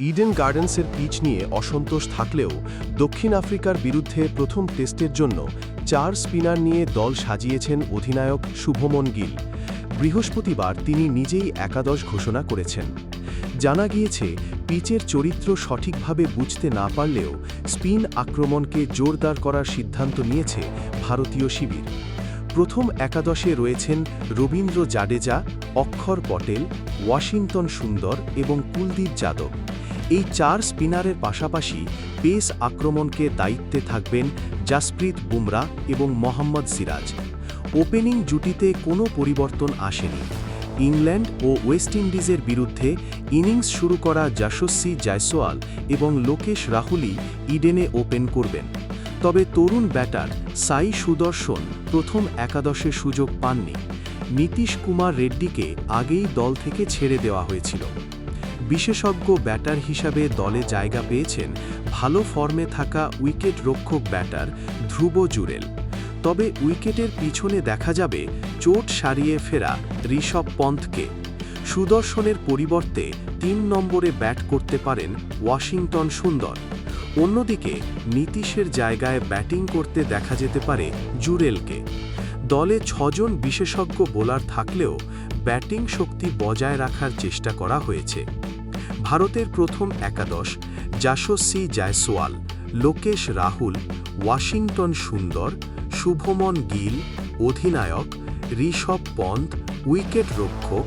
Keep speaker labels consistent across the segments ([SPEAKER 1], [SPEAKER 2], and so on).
[SPEAKER 1] Eden গার্ডেন্সের pitch নিয়ে অসন্তোষ থাকলেও দক্ষিণ আফ্রিকার বিরুদ্ধে প্রথম টেস্টের জন্য চার স্পিনার নিয়ে দল সাজিয়েছেন অধিনায়ক শুভমন গিল। বৃহস্পতিবার তিনি নিজেই একাদশ ঘোষণা করেছেন। জানা গিয়েছে, পিচের চরিত্র সঠিকভাবে বুঝতে না পারলেও স্পিন আক্রমণকে জোরদার করার সিদ্ধান্ত নিয়েছে ভারতীয় শিবির। প্রথম একাদশে রয়েছেন রবীন্দ্র জাডেজা, অক্ষর পটেল, ওয়াশিংটন সুন্দর এবং কুলদীপ যাদব। এই চার স্পিনারের পাশাপাশি পেস আক্রমণকে দায়িত্বে থাকবেন জাসপ্রীত বুমরা এবং মোহাম্মদ সিরাজ। ওপেনিং জুটিতে কোনো পরিবর্তন আসেনি। ইংল্যান্ড ও ওয়েস্ট ইন্ডিজের বিরুদ্ধে ইনিংস শুরু করা যশস্বী জয়সওয়াল এবং লোকেশ রাহুলই ইডেনে ওপেন করবেন। তবে তরুণ ব্যাটার সাই সুদর্শন প্রথম একাদশে সুযোগ পাননি। নীতিশ কুমার রেড্ডিকে আগেই দল থেকে ছেড়ে দেওয়া হয়েছিল। বিশেষজ্ঞ ব্যাটার হিসাবে দলে জায়গা পেয়েছেন ভালো ফর্মে থাকা উইকেট রক্ষক ব্যাটার ধ্রুব জুরেল। তবে উইকেটের পিছনে দেখা যাবে চোট সারিয়ে ফেরা ঋষভ পন্থকে। সুদর্শনের পরিবর্তে তিন নম্বরে ব্যাট করতে পারেন ওয়াশিংটন সুন্দর। অন্যদিকে নীতিশের জায়গায় ব্যাটিং করতে দেখা যেতে পারে জুরেলকে। দলে ছজন বিশেষজ্ঞ বোলার থাকলেও ব্যাটিং শক্তি বজায় রাখার চেষ্টা করা হয়েছে। ভারতের প্রথম একাদশ যশস্বী জয়সওয়াল, লোকেশ রাহুল, ওয়াশিংটন সুন্দর, শুভমন গিল, অধিনায়ক, ঋষভ পন্থ, উইকেট রক্ষক,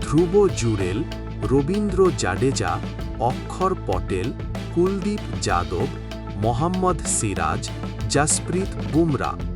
[SPEAKER 1] ধ্রুব জুরেল, রবীন্দ্র জাডেজা, অক্ষর পটেল, কুলদীপ যাদব, মোহাম্মদ সিরাজ, জাসপ্রীত বুমরা।